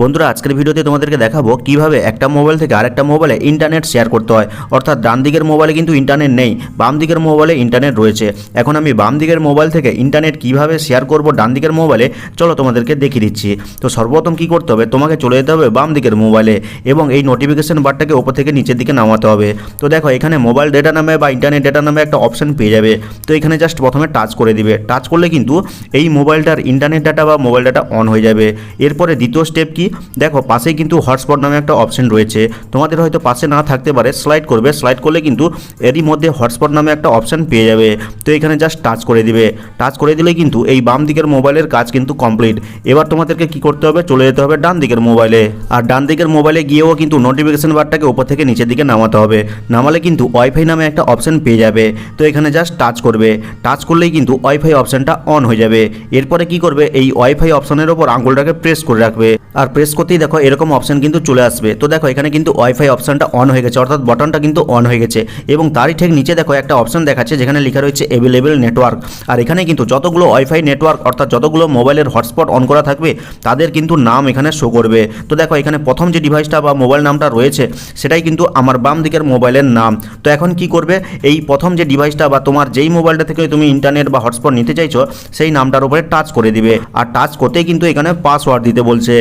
বন্ধুরা, আজকের ভিডিওতে তোমাদেরকে দেখাবো কীভাবে একটা মোবাইল থেকে আরেকটা মোবাইলে ইন্টারনেট শেয়ার করতে হয়। অর্থাৎ ডান দিকের মোবাইলে কিন্তু ইন্টারনেট নেই, বাম দিকের মোবাইলে ইন্টারনেট রয়েছে। এখন আমি বাম দিকের মোবাইল থেকে ইন্টারনেট কীভাবে শেয়ার করব ডান দিকের মোবাইলে, চলো তোমাদেরকে দেখিয়ে দিচ্ছি। তো সর্বপ্রথম কি করতে হবে? তোমাকে চলে যেতে হবে বাম দিকের মোবাইলে এবং এই নোটিফিকেশন বারটাকে ওপর থেকে নিচের দিকে নামাতে হবে। তো দেখো, এখানে মোবাইল ডেটা নামে বা ইন্টারনেট ডেটা নামে একটা অপশন পেয়ে যাবে। তো এখানে জাস্ট প্রথমে টাচ করে দিবে। টাচ করলে কিন্তু এই মোবাইলটার ইন্টারনেট ডাটা বা মোবাইল ডাটা অন হয়ে যাবে। এরপরে দ্বিতীয় স্টেপ কি? দেখো, পাশেই কিন্তু হটস্পট নামে একটা অপশন রয়েছে। তোমাদের হয়তো পাশে না থাকতে পারে স্লাইড করবে। স্লাইড করলে কিন্তু এরই মধ্যে হটস্পট নামে একটা অপশন পেয়ে যাবে। তো এখানে জাস্ট টাচ করে দিবে। টাচ করে দিলে কিন্তু এই বাম দিকের মোবাইলের কাজ কিন্তু কমপ্লিট এবার তোমাদেরকে কি করতে হবে? চলে যেতে হবে ডান দিকের মোবাইলে আর ডান দিকের মোবাইলে গিয়েও কিন্তু নোটিফিকেশন বারটাকে উপর থেকে নিচের দিকে নামাতে হবে। নামালে কিন্তু ওয়াইফাই নামে একটা অপশন পেয়ে যাবে। তো এখানে জাস্ট টাচ করবে। টাচ করলেই কিন্তু ওয়াইফাই অপশনটা অন হয়ে যাবে। এরপরে কি করবে? এই ওয়াইফাই অপশনের ওপর আঙুলটাকে প্রেস করে রাখবে। আর প্রেস করতেই দেখো এরকম অপশন কিন্তু চলে আসবে। তো দেখো এখানে কিন্তু ওয়াইফাই অপশনটা অন হয়ে গেছে, অর্থাৎ বটনটা কিন্তু অন হয়ে গেছে এবং তারই ঠিক নিচে দেখো একটা অপশন দেখাচ্ছে যেখানে লেখা রয়েছে অ্যাভেলেবেল নেটওয়ার্ক আর এখানে কিন্তু যতগুলো ওয়াইফাই নেটওয়ার্ক অর্থাৎ যতগুলো মোবাইলের হটস্পট অন করা থাকবে, তাদের কিন্তু নাম এখানে শো করবে। তো দেখো এখানে প্রথম যে ডিভাইসটা বা মোবাইল নামটা রয়েছে, সেটাই কিন্তু আমার বাম দিকের মোবাইলের নাম। তো এখন কি করবে? এই প্রথম যে ডিভাইসটা বা তোমার যেই মোবাইলটা থেকে তুমি ইন্টারনেট বা হটস্পট নিতে চাইছো, সেই নামটার উপরে টাচ করে দিবে। আর টাচ করতেই কিন্তু এখানে পাসওয়ার্ড দিতে বলছে।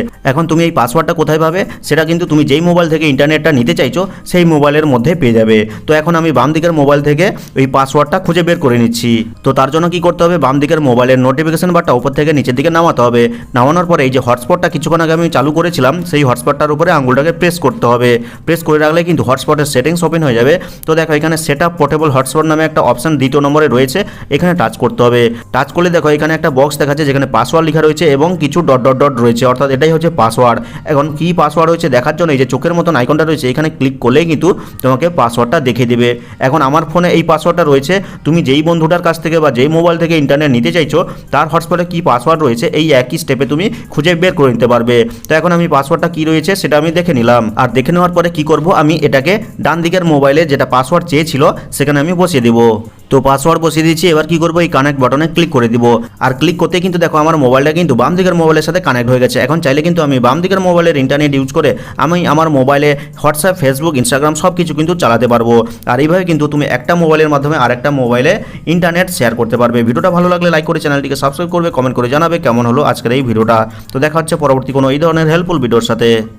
তুমি এই পাসওয়ার্ডটা কোথায় পাবে, সেটা কিন্তু তুমি যেই মোবাইল থেকে ইন্টারনেটটা নিতে চাইছো, সেই মোবাইলের মধ্যে পেয়ে যাবে। তো এখন আমি বাম দিকের মোবাইল থেকে ওই পাসওয়ার্ডটা খুঁজে বের করে নিচ্ছি। তো তার জন্য কি করতে হবে, বাম দিকের মোবাইলের নোটিফিকেশন বারটা উপর থেকে নিচের দিকে নামাতে হবে। নামানোর পরে এই যে হটস্পটটা কিছুক্ষণ আগে আমি চালু করেছিলাম, সেই হটস্পটটার উপরে আঙুলটাকে প্রেস করতে হবে। প্রেস করে রাখলে কিন্তু হটস্পটের সেটিংস ওপেন হয়ে যাবে। তো দেখো এখানে সেট আপ পোর্টেবল হটস্পট নামে একটা অপশন দ্বিতীয় নম্বরে রয়েছে, এখানে টাচ করতে হবে। টাচ করলে দেখো এখানে একটা বক্স দেখাচ্ছে, যেখানে পাসওয়ার্ড লেখা রয়েছে এবং কিছু ডট ডট ডট রয়েছে। অর্থাৎ এটাই হচ্ছে পাসওয়ার্ড এখন কি পাসওয়ার্ড হয়েছে দেখার জন্য? এই যে চোখের মতন আইকনটা রয়েছে, এখানে ক্লিক করলেই কিন্তু তোমাকে পাসওয়ার্ডটা দেখিয়ে দেবে। এখন আমার ফোনে এই পাসওয়ার্ডটা রয়েছে। তুমি যেই বন্ধুটার কাছ থেকে বা যেই মোবাইল থেকে ইন্টারনেট নিতে চাইছো, তার হটস্পটে কি পাসওয়ার্ড রয়েছে, এই একই স্টেপে তুমি খুঁজে বের করে নিতে পারবে। তো এখন আমি পাসওয়ার্ডটা কি রয়েছে, সেটা আমি দেখে নিলাম। আর দেখে নেওয়ার পরে কি করব? আমি এটাকে ডান দিকের মোবাইলে যেটা পাসওয়ার্ড চেয়েছিল, সেখানে আমি বসিয়ে দেবো। তো পাসওয়ার্ড বসিয়ে দিচ্ছি এবার কি করব? এই কানেক্ট বাটনে ক্লিক করে দিব। আর ক্লিক করতে কিন্তু দেখো, আমার মোবাইলটা কিন্তু বাম দিকের মোবাইলের সাথে কানেক্ট হয়ে গেছে। এখন চাইলে কিন্তু আমি বাম দিকের মোবাইলের ইন্টারনেট ইউজ করে আমি আমার মোবাইলে হোয়াটসঅ্যাপ ফেসবুক ইনস্টাগ্রাম সব কিছু কিন্তু চালাতে পারব। আর এইভাবে কিন্তু তুমি একটা মোবাইলের মাধ্যমে আরেকটা মোবাইলে ইন্টারনেট শেয়ার করতে পারবে। ভিডিওটা ভালো লাগলে লাইক করে চ্যানেলটিকে সাবস্ক্রাইব করবে কমেন্ট করে জানাবে কেমন হলো আজকের এই ভিডিওটা। তো দেখা হচ্ছে পরবর্তী কোনো এই ধরনের হেল্পফুল ভিডিওর সাথে।